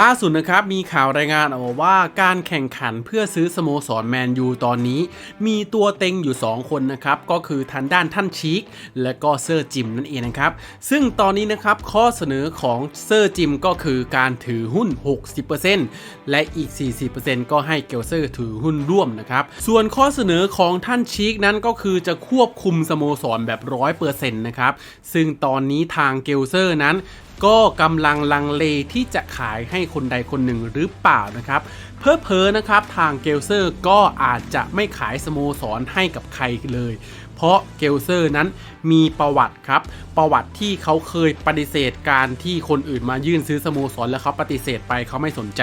ล่าสุดนะครับมีข่าวรายงานออกมาว่าการแข่งขันเพื่อซื้อสโมสรแมนยูตอนนี้ มีตัวเต็งอยู่ 2 คนนะครับก็คือทางด้านท่านชีคและก็เซอร์จิมนั่นเองนะครับซึ่งตอนนี้นะครับข้อเสนอของเซอร์จิมก็คือการถือหุ้น 60%และอีก 40%ก็ให้เกลเซอร์ถือหุ้นร่วมนะครับส่วนข้อเสนอของท่านชีคนั้นก็คือจะควบคุมสโมสรแบบ 100%นะครับซึ่งตอนนี้ทางเกลเซอร์นั้น ก็กำลังลังเลที่จะขายให้คนใดคนหนึ่งหรือเปล่านะครับ เพอเพอนะครับทางเกลเซอร์ก็อาจจะไม่ขายสโมสรให้กับใครเลย เพราะเกลเซอร์นั้นมีประวัติครับ ประวัติที่เขาเคยปฏิเสธการที่คนอื่นมายื่นซื้อสโมสรแล้วเขาปฏิเสธไปเขาไม่สนใจ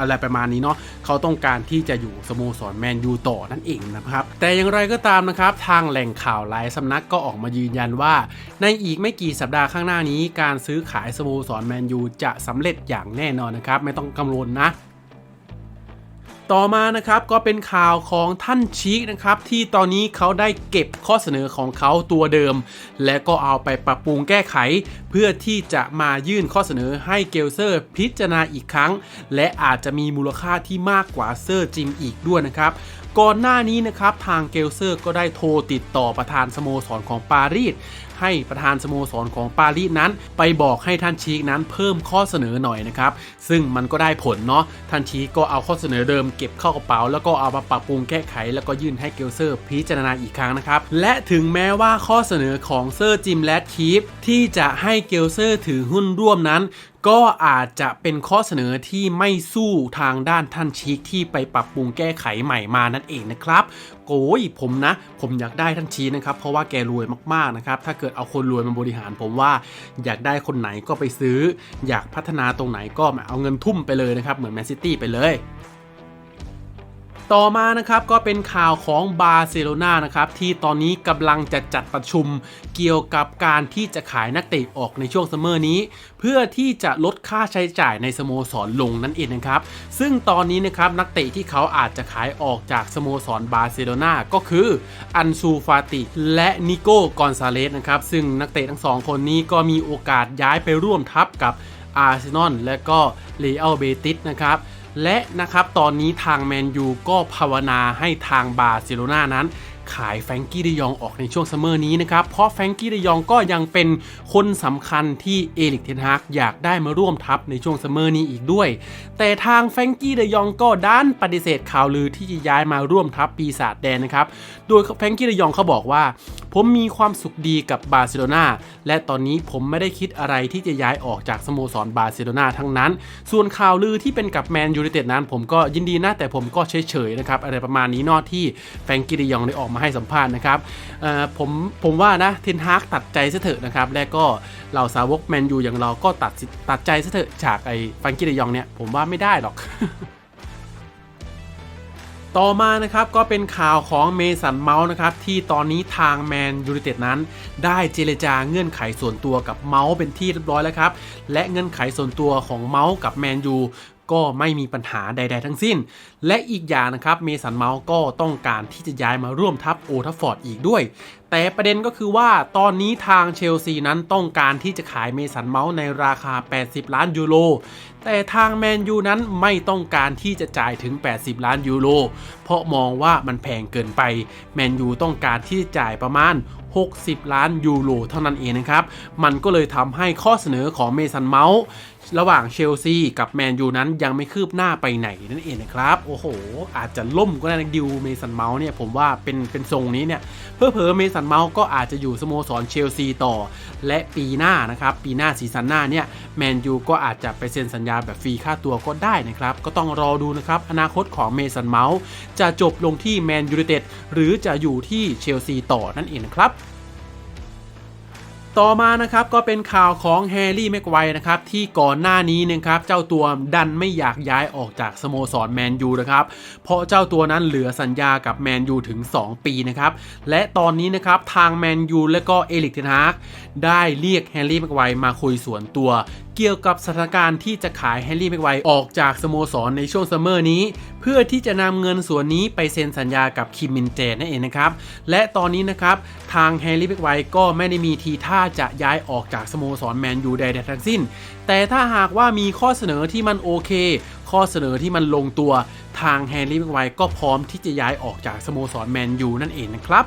อะไรประมาณนี้เนาะเขาต้องการที่จะอยู่สโมสรแมนยูต่อนั่นเองนะครับ แต่อย่างไรก็ตามนะครับ ทางแหล่งข่าวหลายสำนักก็ออกมายืนยันว่า ในอีกไม่กี่สัปดาห์ข้างหน้านี้ การซื้อขายสโมสรแมนยูจะสำเร็จอย่างแน่นอนนะครับ ไม่ต้องกังวลนะ ต่อมานะครับก็เป็นข่าวของท่านชีคนะครับที่ตอนนี้เขาได้เก็บข้อเสนอของเขาตัวเดิม และก็เอาไปปรับปรุงแก้ไข เพื่อที่จะมายื่นข้อเสนอให้เกลเซอร์พิจารณาอีกครั้ง และอาจจะมีมูลค่าที่มากกว่าเซอร์จิมอีกด้วยนะครับก่อนหน้านี้นะครับทางเกลเซอร์ก็ได้โทรติดต่อประธานสโมสรของปารีส ให้ประธานสโมสรของปารีสนั้น ไปบอกให้ท่านชีกนั้นเพิ่มข้อเสนอหน่อยนะครับ ซึ่งมันก็ได้ผลเนาะท่านชีกก็เอาข้อเสนอเดิมเก็บเข้ากระเป๋า แล้วก็เอามาปรับปรุงแก้ไข แล้วก็ยื่นให้เกลเซอร์พิจารณาอีกครั้งนะครับ และถึงแม้ว่าข้อเสนอของเซอร์จิมและคีฟที่จะให้เกลเซอร์ถือหุ้นร่วมนั้นก็อาจจะเป็นข้อเสนอที่ไม่สู้ทางด้านท่านชีคที่ไปปรับปรุงแก้ไขใหม่มานั่นเองนะครับ โอ้ยผมนะ ผมอยากได้ท่านชีนะครับ เพราะว่าแกรวยมากๆนะครับ ถ้าเกิดเอาคนรวยมาบริหาร ผมว่าอยากได้คนไหนก็ไปซื้อ อยากพัฒนาตรงไหนก็เอาเงินทุ่มไปเลยนะครับ เหมือนแมนซิตี้ไปเลย ต่อมานะครับก็เป็นข่าวของบาร์เซโลนานะครับที่ตอนนี้กำลังจะจัดประชุมเกี่ยวกับการที่จะขายนักเตะออกในช่วงซัมเมอร์นี้ เพื่อที่จะลดค่าใช้จ่ายในสโมสรลงนั่นเองนะครับซึ่งตอนนี้นะครับนักเตะที่เขาอาจจะขายออกจากสโมสรบาร์เซโลนาก็คืออันซูฟาติและนิโก้กอนซาเลสนะครับซึ่งนักเตะทั้งสองคนนี้ก็มีโอกาสย้ายไปร่วมทัพกับอาร์เซนอลและก็เรอัลเบติสนะครับ และนะครับตอนนี้ทางแมนยูก็ภาวนาให้ทางบาร์เซโลนานั้น ขายแฟงกี้เดยองออกในช่วงซัมเมอร์นี้นะครับ เพราะแฟงกี้เดยองก็ยังเป็นคนสำคัญที่เอลิกเทนฮากอยากได้มาร่วมทัพในช่วงซัมเมอร์นี้อีกด้วย แต่ทางแฟงกี้เดยองก็ด้านปฏิเสธข่าวลือที่จะย้ายมาร่วมทัพปีศาจแดนนะครับ โดยแฟงกี้เดยองเขาบอกว่า ผมมีความสุขดีกับบาร์เซโลนาและตอนนี้ผมไม่ได้คิดอะไรที่จะย้ายออกจากสโมสรบาร์เซโลนาทั้งนั้น ส่วนข่าวลือที่เป็นกับแมนยูไนเต็ดนั้น ผมก็ยินดีนะแต่ผมก็เฉยๆนะครับอะไรประมาณนี้นอกที่แฟงกี้เดยองได้ออกมาให้สัมภาษณ์นะครับผมผมว่านะเทนฮากตัดใจซะเถอะนะครับและก็เหล่าสาวกแมนยูอย่างเราก็ตัดตัดใจซะเถอะจากไอ้แฟงกี้เดยองเนี่ยผมว่าไม่ได้หรอก ต่อมานะครับก็เป็นข่าวของเมสันเมาส์นะครับที่ตอนนี้ทางแมนยูไนเต็ดนั้น ได้เจรจาเงื่อนไขส่วนตัวกับเมาส์เป็นที่เรียบร้อยแล้วครับ และเงื่อนไขส่วนตัวของเมาส์กับแมนยู ก็ไม่มีปัญหาใด ๆ ทั้งสิ้น และอีกอย่างนะครับเมสันเมาส์ก็ต้องการที่จะย้ายมาร่วมทัพโอทัฟฟอร์ดอีกด้วย แต่ประเด็นก็คือว่าตอนนี้ทางเชลซีนั้นต้องการที่จะขายเมสันเมาส์ในราคา 80 ล้านยูโรแต่ทางแมนยูนั้นไม่ต้องการที่จะจ่ายถึง 80 ล้านยูโรเพราะมองว่ามันแพงเกินไปแมนยูต้องการที่จะจ่ายประมาณ60 ล้านยูโรเท่านั้นเองนะครับ มันก็เลยทำให้ข้อเสนอของเมสันเมาส์ ระหว่างเชลซีกับแมนยูนั้นยังไม่คืบหน้าไปไหนนั่นเองนะครับ โอ้โห อาจจะล่มก็ได้ดิวเมสันเมาส์เนี่ยผมว่าเป็นเป็นทรงนี้เนี่ยเพื่อเพอเมสันเมาส์ก็อาจจะอยู่สโมสรเชลซีต่อ และปีหน้านะครับ ปีหน้าซีซั่นหน้าเนี่ยแมนยูก็อาจจะไปเซ็นสัญญาแบบฟรีค่าตัวก็ได้นะครับ ก็ต้องรอดูนะครับอนาคตของเมสันเมาส์จะจบลงที่แมนยูไนเต็ดหรือจะอยู่ที่เชลซีต่อนั่นเองนะครับ ต่อมานะครับก็เป็นข่าวของแฮร์รี่แม็กไวร์นะครับที่ก่อนหน้านี้นะครับเจ้าตัวดันไม่อยากย้ายออกจากสโมสรแมนยูนะครับเพราะเจ้าตัวนั้นเหลือสัญญากับแมนยูถึง 2 ปีนะครับและตอนนี้นะครับทางแมนยูและก็เอลิกเทนฮากได้เรียกแฮร์รี่แม็กไวร์มาคุยส่วนตัว เกี่ยวกับสถานการณ์ที่จะขายแฮร์รี่แม็กไวร์ออกจากสโมสรในช่วงซัมเมอร์นี้ เพื่อที่จะนำเงินส่วนนี้ไปเซ็นสัญญากับคิมมินเจนั่นเองนะครับและตอนนี้นะครับทางแฮร์รี่แม็กไวร์ก็ไม่ได้มีทีท่าจะย้ายออกจากสโมสรแมนยูใดๆทั้งสิ้น แต่ถ้าหากว่ามีข้อเสนอที่มันโอเค ข้อเสนอที่มันลงตัว ทางแฮร์รี่แม็กไวร์ก็พร้อมที่จะย้ายออกจากสโมสรแมนยูนั่นเองนะครับ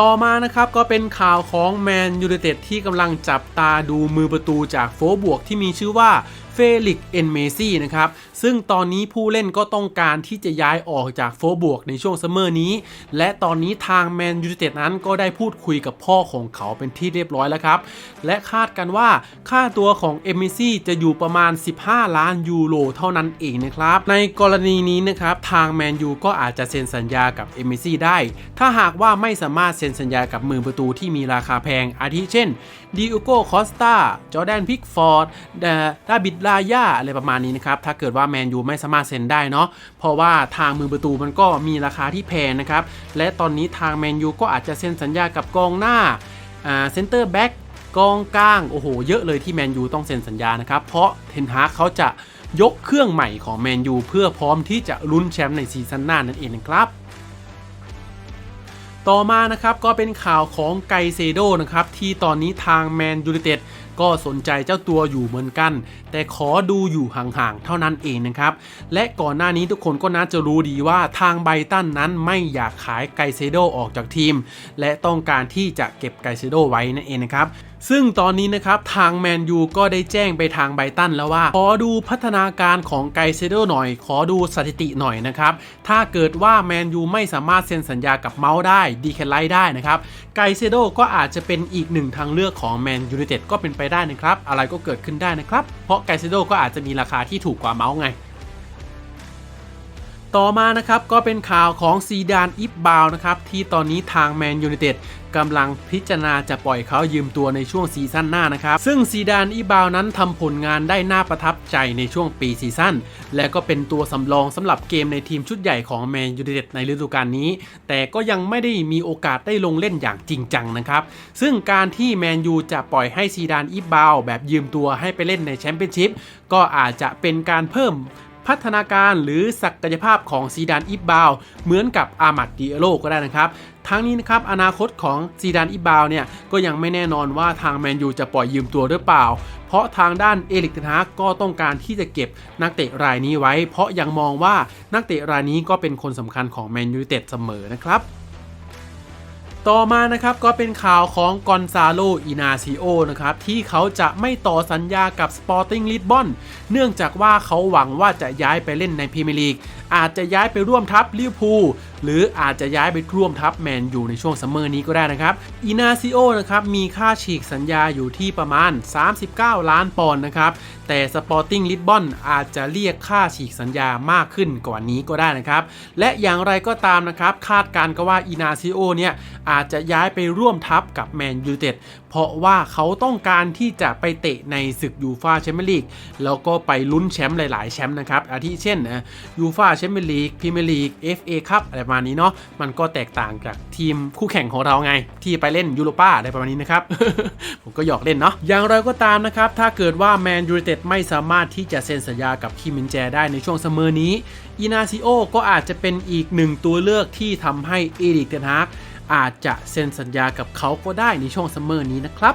ต่อมานะครับก็เป็นข่าวของแมนยู i นเต็ดที่กำลังจับตาดูมือประตูจากโฟบวกที่มีชื่อว่าเฟลิกเอนเมซี่นะครับ ซึ่งตอนนี้ผู้เล่นก็ต้องการที่จะย้ายออกจากโฟบวกในช่วงซัมเมอร์นี้ และตอนนี้ทางแมนยู i นเต็ดนั้นก็ได้พูดคุยกับพ่อของเขาเป็นที่เรียบร้อยแล้วครับ และคาดกันว่าค่าตัวของเอเมซี่จะอยู่ประมาณ 15 ล้านยูโรเท่านั้นเองนะครับ ในกรณีนี้นะครับทางแมนยูก็อาจจะเซ็นสัญญากับเอเมซี่ได้ ถ้าหากว่าไม่สามารถซ็นสัญญากับมือประตูที่มีราคาแพง อาทิเช่นดิโอโกคอสตาจอแดนพิกฟอร์ดดาบิดลายาอะไรประมาณนี้นะครับ ถ้าเกิดว่าแมนยูไม่สามารถเซ็นได้เนาะเพราะว่าทางมือประตูมันก็มีราคาที่แพงนะครับ และตอนนี้ทางแมนยูก็อาจจะเซ็นสัญญากับกองหน้าเซนเตอร์แบ็กกองกลาง โอ้โห เยอะเลยที่แมนยูต้องเซ็นสัญญานะครับ เพราะเทนฮาเขาจะยกเครื่องใหม่ของแมนยูเพื่อพร้อมที่จะลุ้นแชมป์ในซีซั่นหน้านั่นเองนะครับ ต่อมานะครับก็เป็นข่าวของไกเซโดนะครับที่ตอนนี้ทางแมนยูไนเต็ดก็สนใจเจ้าตัวอยู่เหมือนกัน แต่ขอดูอยู่ห่างๆ เท่านั้นเองนะครับ และก่อนหน้านี้ทุกคนก็น่าจะรู้ดีว่าทางไบตันนั้นไม่อยากขายไกเซโดออกจากทีม และต้องการที่จะเก็บไกเซโดไว้นั่นเองนะครับซึ่งตอนนี้นะครับทางแมนยูก็ได้แจ้งไปทางไบตันแล้วว่า ขอดูพัฒนาการของไกเซโดหน่อย ขอดูสถิติหน่อยนะครับ ถ้าเกิดว่าแมนยูไม่สามารถเซ็นสัญญากับเมาส์ได้ดีแคลไลได้นะครับ ไกเซโดก็อาจจะเป็นอีกหนึ่งทางเลือกของแมนยู i นเต็ดก็เป็นไปได้นะครับ อะไรก็เกิดขึ้นได้นะครับ เพราะไกเซโดก็อาจจะมีราคาที่ถูกกว่าเมาส์ไง ต่อมานะครับก็เป็นข่าวของซีดานอิฟบาวนะครับที่ตอนนี้ทางแมนยู i นเต็ดกำลังพิจารณาจะปล่อยเขายืมตัวในช่วงซีซั่นหน้านะครับ ซึ่งซีดานอิบาวนั้นทำผลงานได้น่าประทับใจในช่วงปีซีซั่น และก็เป็นตัวสำรองสำหรับเกมในทีมชุดใหญ่ของแมนยู i นเต็ดในฤดูกาลนี้ แต่ก็ยังไม่ได้มีโอกาสได้ลงเล่นอย่างจริงจังนะครับ ซึ่งการที่แมนยูจะปล่อยให้ซีดานอิบาวแบบยืมตัวให้ไปเล่นในแชมเปี้ยนชิพก็อาจจะเป็นการเพิ่ม พัฒนาการหรือศักยภาพของซีดานอิบบาว เหมือนกับอามัดดิเอโลก็ได้นะครับ ทั้งนี้นะครับอนาคตของซีดานอิบบาวเนี่ยก็ยังไม่แน่นอนว่าทางแมนยูจะปล่อยยืมตัวหรือเปล่า เพราะทางด้านเอลิกเทนฮากก็ต้องการที่จะเก็บนักเตะรายนี้ไว้ เพราะยังมองว่านักเตะรายนี้ก็เป็นคนสำคัญของแมนยูเต็ดเสมอนะครับ ต่อมานะครับก็เป็นข่าวของกอนซาโลอินาซิโอนะครับที่เขาจะไม่ต่อสัญญากับ Sporting Lisbon เนื่องจากว่าเขาหวังว่าจะย้ายไปเล่นในพรีเมียร์ลีกอาจจะย้ายไปร่วมทัพลิเวอร์พูล หรืออาจจะย้ายไปร่วมทัพแมนยูในช่วงซัมเมอร์นี้ก็ได้นะครับอินาซิโอนะครับมีค่าฉีกสัญญาอยู่ที่ประมาณ 39 ล้านปอนด์นะครับแต่ Sporting Lisbon อาจจะเรียกค่าฉีกสัญญามากขึ้นกว่านี้ก็ได้นะครับและอย่างไรก็ตามนะครับคาดการณ์ก็ว่าอินาซิโอเนี่ยอาจจะย้ายไปร่วมทัพกับแมนยูเต็ด เพราะว่าเขาต้องการที่จะไปเตะในศึกยูฟาแชมเปี้ยนลีกแล้วก็ไปลุ้นแชมป์หลาย ๆ แชมป์นะครับอาทิเช่นนะยูฟาแชมเปี้ยนลีกพรีเมียร์ลีก FA คัพอะไรประมาณนี้เนาะมันก็แตกต่างจากทีมคู่แข่งของเราไง ที่ไปเล่นยูโรป้าอะไรประมาณนี้นะครับผมก็หยอกเล่นเนาะอย่างไรก็ตามนะครับถ้าเกิดว่าแมนยูไนเต็ดไม่สามารถที่จะเซ็นสัญญากับคิมินแจได้ในช่วงซัมอนี้อินาซิโอก็อาจจะเป็นอีกหนึ่งตัวเลือกที่ทำให้เอริกเทนฮาก อาจจะเซ็นสัญญากับเขาก็ได้ในช่วงซัมเมอร์นี้นะครับ